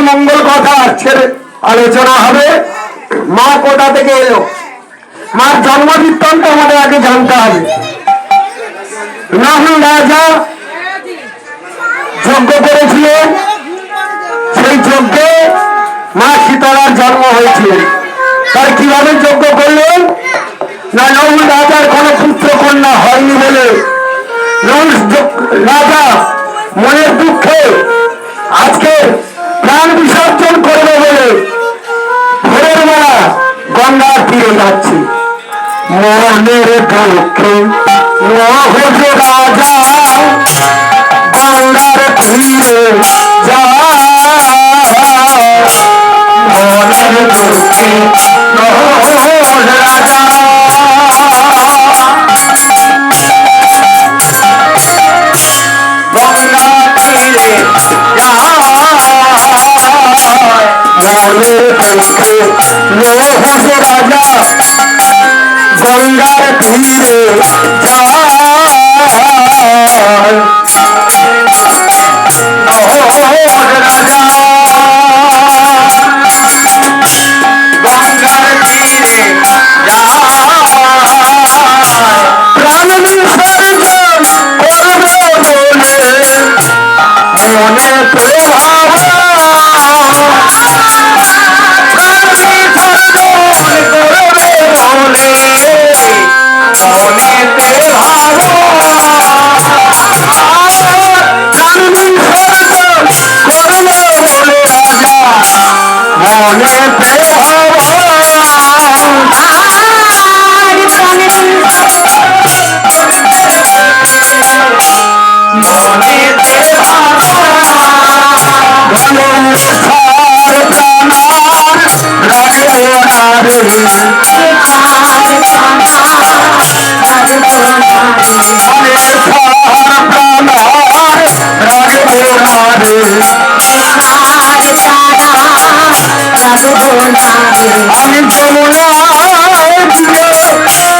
মঙ্গল কথা ছেড়ে আলোচনা হবে। মা কোথা থেকে এলো? মার জন্ম বৃত্তান্ত আমাদের আগে জানতে হবে। রাহুল রাজা যজ্ঞ করেছিলেন। সেই যজ্ঞে মা সীতারার জন্ম হয়েছিল। তার কীভাবে যজ্ঞ করলেন? না নহুল রাজার কোনো পুত্র কন্যা হয়নি বলে। রাজা যাচ্ছে। মনের দুঃখে নহুল রাজা, গঙ্গার তীরে যায়। মনের দুঃখে নহুল রাজা। মনের দুঃখে নহুল রাজা। তীরে Amen. যমুনা দিয়ে প্রাণে তো